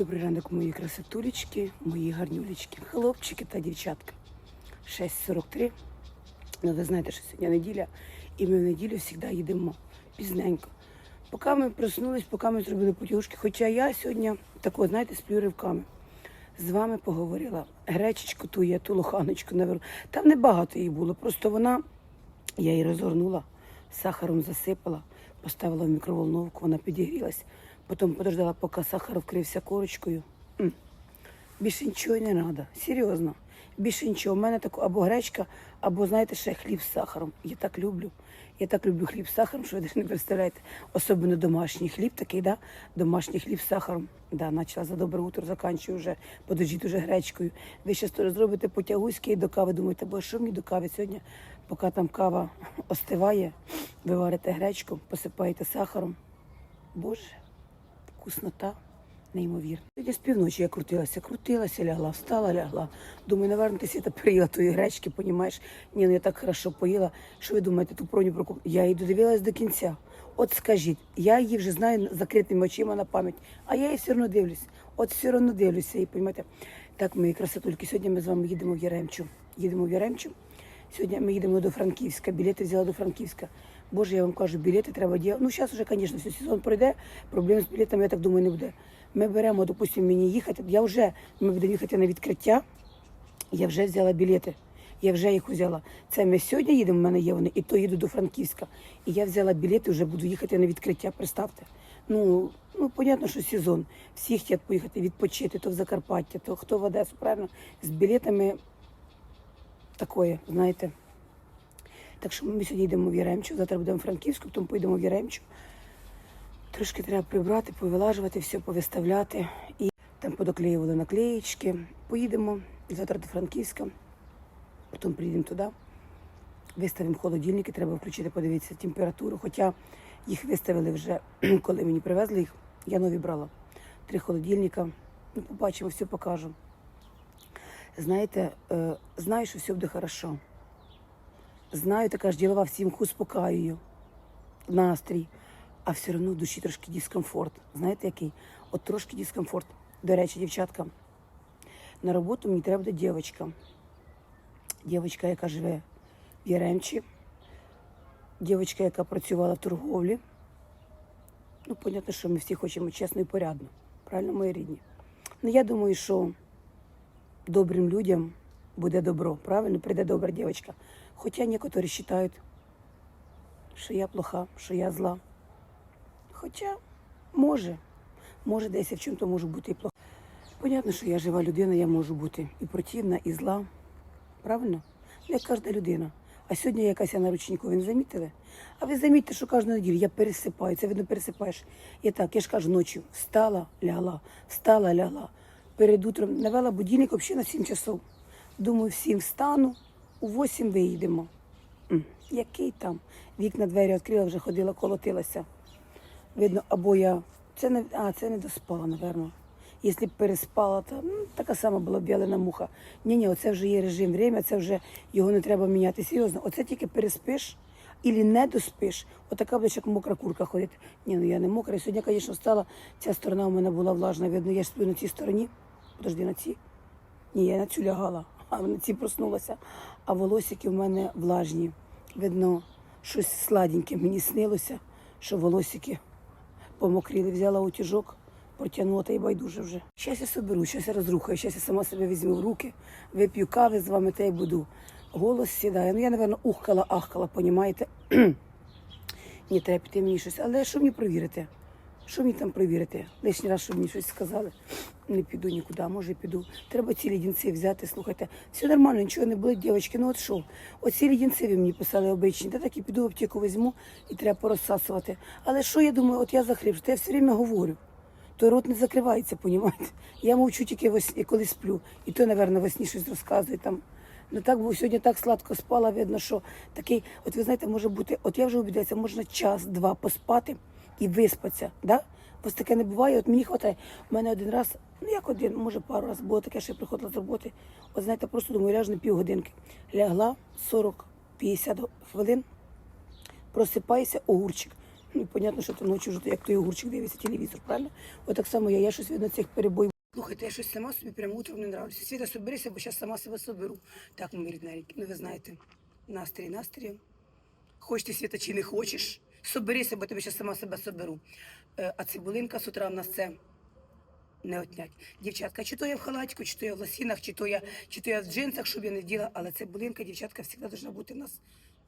Добрий ранок, мої красотулечки, мої гарнюлечки, хлопчики та дівчатка. 6.43. Ну, ви знаєте, що сьогодні неділя, і ми в неділю завжди їдемо пізненько. Поки ми проснулись, поки ми зробили потягушки. Хоча я сьогодні тако, знаєте, сплю ривками. З вами поговорила. Гречечку ту я, ту лоханочку наверху. Там небагато її було, просто вона, я її розгорнула, сахаром засипала, поставила в мікроволновку, вона підігрілась. Потім подождала, поки сахар вкрився корочкою. Більше нічого не треба. Серйозно. Більше нічого. У мене тако або гречка, або, знаєте, ще хліб з сахаром. Я так люблю. Я так люблю хліб з сахаром, що ви навіть не представляєте. Особливо домашній хліб такий, да? домашній хліб з сахаром. Да, почала за добре утро, заканчую вже, подождіть уже гречкою. Ви ще зробите потягуськи до кави. Думаєте, бо що мені до кави сьогодні, поки там кава остиває, ви варите гречку, посипаєте сахаром. Боже, вкуснота неймовірна. Сьогодні з півночі я крутилася, крутилася, лягла, встала, лягла. Думаю, наверное, ти світа приїла тої гречки, понімаєш? Ні, ну я так хорошо поїла. Що ви думаєте, ту броню прокуп? Я її додивилась до кінця. От скажіть, я її вже знаю закритими очима на пам'ять, а я її все одно дивлюсь. От все одно дивлюся і понімаєте. Так, мої красотульки, сьогодні ми з вами їдемо в Яремчу. Їдемо в Яремчу. Сьогодні ми їдемо до Франківська. Білети взяла до Франківська. Боже, я вам кажу, білети треба діяти. Ну, зараз вже, звісно, все, сезон пройде, проблем з білетами, я так думаю, не буде. Ми беремо, допустимо, мені їхати. Я вже, ми будемо їхати на відкриття. Я вже взяла білети. Я вже їх взяла. Це ми сьогодні їдемо, в мене є вони, і то їду до Франківська. І я взяла білети, вже буду їхати на відкриття. Представте. Ну, ну, понятно, що сезон. Всі хочуть поїхати відпочити, то в Закарпаття, то хто в Одесу, правильно? З білетами такое, знаєте. Так що ми сьогодні йдемо в Яремчу, завтра будемо в Франківську, потім поїдемо в Яремчу. Трошки треба прибрати, повилажувати, все повиставляти. І там подоклеювали наклеєчки. Поїдемо завтра до Франківська, потім приїдемо туди. Виставимо холодильники, треба включити, подивитися температуру. Хоча їх виставили вже, коли мені привезли їх, я нові брала. Три холодильника. Ну, побачимо, все покажу. Знаєте, е, знаю, що все буде хорошо. Знаю, така ж ділова всім успокаюю, настрій, а все одно в душі трошки дискомфорт. Знаєте, який? От трошки дискомфорт. До речі, дівчатка, на роботу мені треба буде дівчинка. Дівчинка, яка живе в Яремчі, дівчинка, яка працювала в торговлі. Ну, понятно, що ми всі хочемо чесно і порядно. Правильно, мої рідні? Ну, я думаю, що добрим людям буде добро, правильно? Прийде добра дівчинка. Хоча некоторі вважають, що я плоха, що я зла. Хоча, може, може, десь я в чому-то можу бути і плоха. Понятно, що я жива людина, я можу бути і противна, і зла. Правильно? Як кожна людина. А сьогодні якась я на ручнику, ви не замітили? А ви замітьте, що кожну неділю я пересипаю, це видно пересипаєш. Я так, я ж кажу, ночі встала, лягла, встала, лягла. Перед утром навела будильник взагалі на 7 часов. Думаю, всім встану, у 8 виїдемо. Який там? Вікна двері відкрила, вже ходила, колотилася. Видно, або я. Це не а, це не доспала, напевно. Якщо б переспала, то ну, така сама була б вялена муха. Ні, ні, оце вже є режим время, це вже його не треба міняти. Серйозно, оце тільки переспиш і не доспиш. Отака буде як мокра курка ходить. Ні, ну я не мокра. І Сьогодні, звісно, встала, ця сторона у мене була влажна. Видно, я ж сплю на цій стороні. Подожди, на цій. Ні, я на цю лягала, а цій проснулася. А волосики в мене влажні. Видно, щось сладеньке мені снилося, що волосики помокріли. Взяла утюжок, протягнула та й байдуже вже. Щас я соберу, щас я розрухаю, щас я сама себе візьму в руки, вип'ю кави з вами та й буду. Голос сідає. Ну я, напевно, ухкала, ахкала, понімаєте? Ні, треба піти мені щось. Але що мені провірити? Що мені там провірити? Лишній раз, щоб мені щось сказали. Не піду нікуди, може піду. Треба ці лідінці взяти, слухайте. Все нормально, нічого не болить, дівчатки. Ну от що? Оці лідінці ви мені писали обичні. Та так і піду в аптеку візьму і треба порозсасувати. Але що я думаю, от я захрипшу, то я все время говорю. То рот не закривається, понімаєте? Я мовчу тільки во сні, коли сплю. І то, напевно, во сні щось розказую там. Ну так, бо сьогодні так сладко спала, видно, що такий, от ви знаєте, може бути, от я вже убідаюся, можна час-два поспати і виспатися. Да? Ось таке не буває. От мені вистачає. У мене один раз, ну як один, може пару разів було таке, що я приходила з роботи. От знаєте, просто думаю, ляжу на півгодинки. Лягла 40-50 хвилин, просипаюся, огурчик. Ну, понятно, що ти ночі вже як той огурчик дивиться телевізор, правильно? От так само я, я щось видно цих перебоїв. Слухайте, я щось сама собі прямо утром не нравлюся. Світа, соберися, бо зараз сама себе соберу. Так, мої рідненькі, ну ви знаєте, настрій настрій. Хоч ти світа чи не хочеш, соберися, бо тебе ще сама себе соберу. Е, А цибулинка з утра в нас це не отнять. Дівчатка, чи то я в халатику, чи то я в лосінах, чи то я, чи то я в джинсах, щоб я не діла, але цибулинка, дівчатка, завжди повинна бути в нас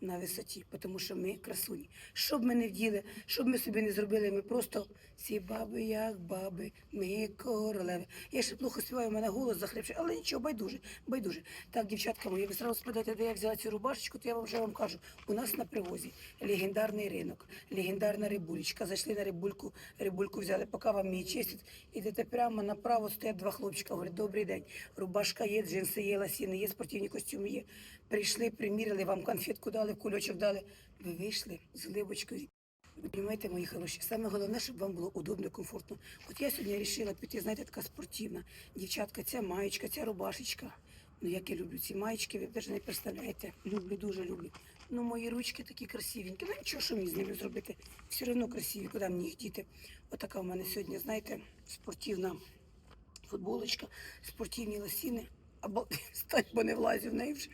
на висоті, тому що ми красуні. Що б ми не вділи, що б ми собі не зробили, ми просто всі баби, як баби, ми королеви. Я ще плохо співаю, у мене голос захрипший, але нічого, байдуже, байдуже. Так, дівчатка мої, ви зразу спитаєте, де я взяла цю рубашечку, то я вам вже вам кажу. У нас на привозі легендарний ринок, легендарна рибулечка. Зайшли на рибульку, рибульку взяли, поки вам її чистять. Ідете прямо направо, стоять два хлопчика, говорять, добрий день. Рубашка є, джинси є, ласіни є, спортивні костюми є. Прийшли, примірили, вам конфетку дали, кульочок дали. Ви вийшли з ливочкою. Ви Понимаєте, мої хороші, саме головне, щоб вам було удобно, комфортно. От я сьогодні вирішила піти, знаєте, така спортивна. Дівчатка, ця маєчка, ця рубашечка. Ну, як я люблю ці маєчки, ви навіть не представляєте. Люблю, дуже люблю. Ну, мої ручки такі красивенькі. Ну нічого, що мені з ними зробити. Все одно красиві, куди мені їх діти. Отака в мене сьогодні, знаєте, спортивна футболочка, спортивні лосіни. Або стать, бо не влазю в неї вже.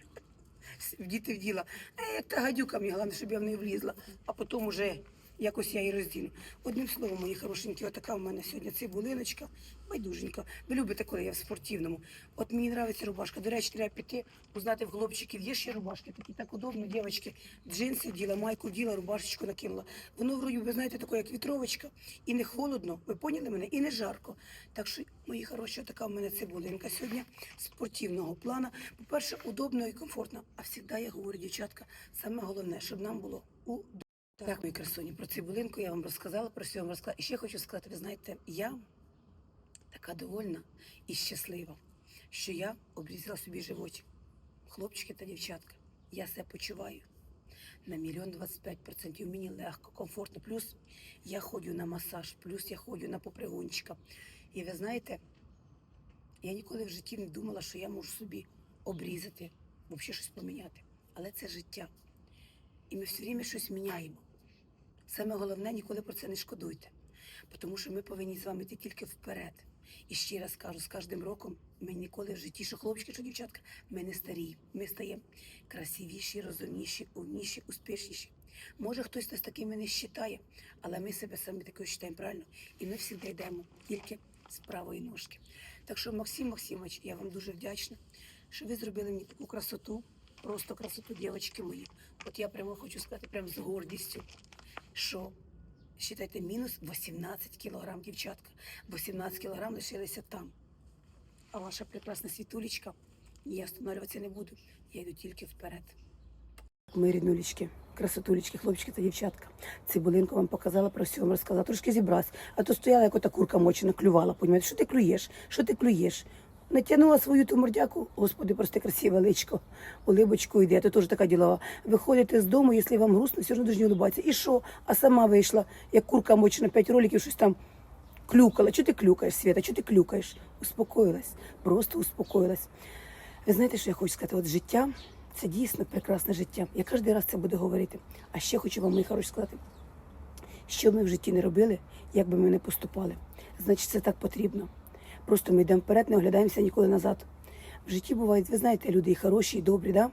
Вдіти в діла. Е, як та гадюка мені, головне, щоб я в неї влізла, а потім уже якось я її роздіну. Одним словом, мої хорошенькі, отака в мене сьогодні цибулиночка, байдуженька. Ви любите, коли я в спортивному. От мені подобається рубашка. До речі, треба піти, узнати в хлопчиків, є ще рубашки, такі так удобно, дівчатки, джинси вділа, майку вділа, рубашечку накинула. Воно вроді, ви знаєте, таке, як вітровочка, і не холодно, ви поняли мене, і не жарко. Так що, мої хороші, така в мене цибулинка сьогодні спортивного плану. По-перше, удобно і комфортно. А завжди я говорю, дівчатка, саме головне, щоб нам було удобно. Так, мої красуні, про цибулинку я вам розказала, про все вам розказала. І ще хочу сказати, ви знаєте, я така довольна і щаслива, що я обрізала собі животик. Хлопчики та дівчатка, я себе почуваю на мільйон двадцять п'ять процентів. Мені легко, комфортно. Плюс я ходжу на масаж, плюс я ходжу на попригунчика. І ви знаєте, я ніколи в житті не думала, що я можу собі обрізати, взагалі щось поміняти. Але це життя. І ми все время щось міняємо. Саме головне, ніколи про це не шкодуйте, тому що ми повинні з вами йти тільки вперед. І ще раз кажу, з кожним роком ми ніколи в житті, що хлопчики, що дівчатка, ми не старіємо. Ми стаємо красивіші, розумніші, умніші, успішніші. Може, хтось нас такими не вважає, але ми себе самі такою вважаємо правильно. І ми завжди йдемо тільки з правої ножки. Так що, Максим Максимович, я вам дуже вдячна, що ви зробили мені таку красоту, просто красоту, дівчатки мої. От я прямо хочу сказати, прямо з гордістю, що Считайте, мінус 18 кілограм, дівчатка. 18 кілограм лишилися там. А ваша прекрасна світулечка, я останавливатися не буду. Я йду тільки вперед. Мої ріднулечки, красотулечки, хлопчики та дівчатка. Цибулинку вам показала, про вам розказала. Трошки зібралась. А то стояла, як ота курка мочена, клювала. Понімаєте, що ти клюєш? Що ти клюєш? Натягнула свою ту мордяку, господи, прости, красиве личко, улибочку йде, то теж така ділова. Виходите з дому, якщо вам грустно, все одно дуже улыбатися. І що? А сама вийшла, як курка мочена, п'ять роликів, щось там клюкала. Чого ти клюкаєш, Свята? Чого ти клюкаєш? Успокоїлась, просто успокоїлась. Ви знаєте, що я хочу сказати? От життя це дійсно прекрасне життя. Я кожен раз це буду говорити. А ще хочу вам, мої хороші, сказати, що ми в житті не робили, як би ми не поступали. Значить, це так потрібно. Просто ми йдемо вперед, не оглядаємося ніколи назад. В житті бувають, ви знаєте, люди і хороші, і добрі, да?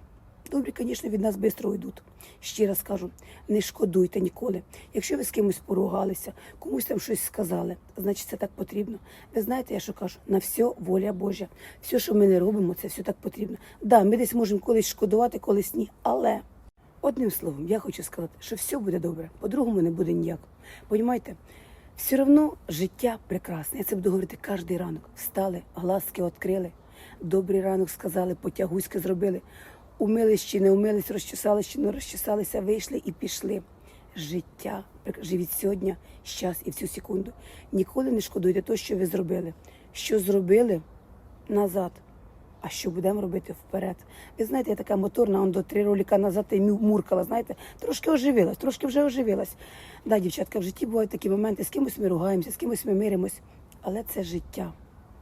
Добрі, звісно, від нас швидко йдуть. Ще раз кажу, не шкодуйте ніколи. Якщо ви з кимось поругалися, комусь там щось сказали, значить це так потрібно. Ви знаєте, я що кажу, на все воля Божа. Все, що ми не робимо, це все так потрібно. Да, ми десь можемо колись шкодувати, колись ні, але Одним словом, я хочу сказати, що все буде добре, по-другому не буде ніяк. Понімаєте? Все одно життя прекрасне. Я це буду говорити кожен ранок. Встали, глазки відкрили, добрий ранок сказали, потягуськи зробили. Умились чи не умились, розчесались чи не розчесалися, вийшли і пішли. Життя, живіть сьогодні, щас і в цю секунду. Ніколи не шкодуйте того, що ви зробили. Що зробили назад. А що будемо робити вперед? Ви знаєте, я така моторна, он до три ролика назад і муркала, знаєте, трошки оживилась, трошки вже оживилась. Да, дівчатка, в житті бувають такі моменти, з кимось ми ругаємося, з кимось ми миримось, але це життя.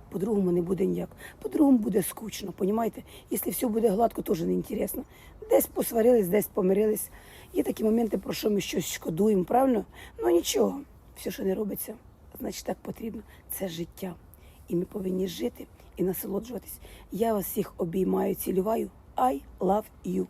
по-другому не буде ніяк. По-другому буде скучно, понімаєте? Якщо все буде гладко, теж не інтересно. Десь посварились, десь помирились. Є такі моменти, про що ми щось шкодуємо, правильно? Ну нічого, все, що не робиться, значить так потрібно. Це життя. І ми повинні жити і насолоджуватись. Я вас всіх обіймаю, цілюваю. I love you.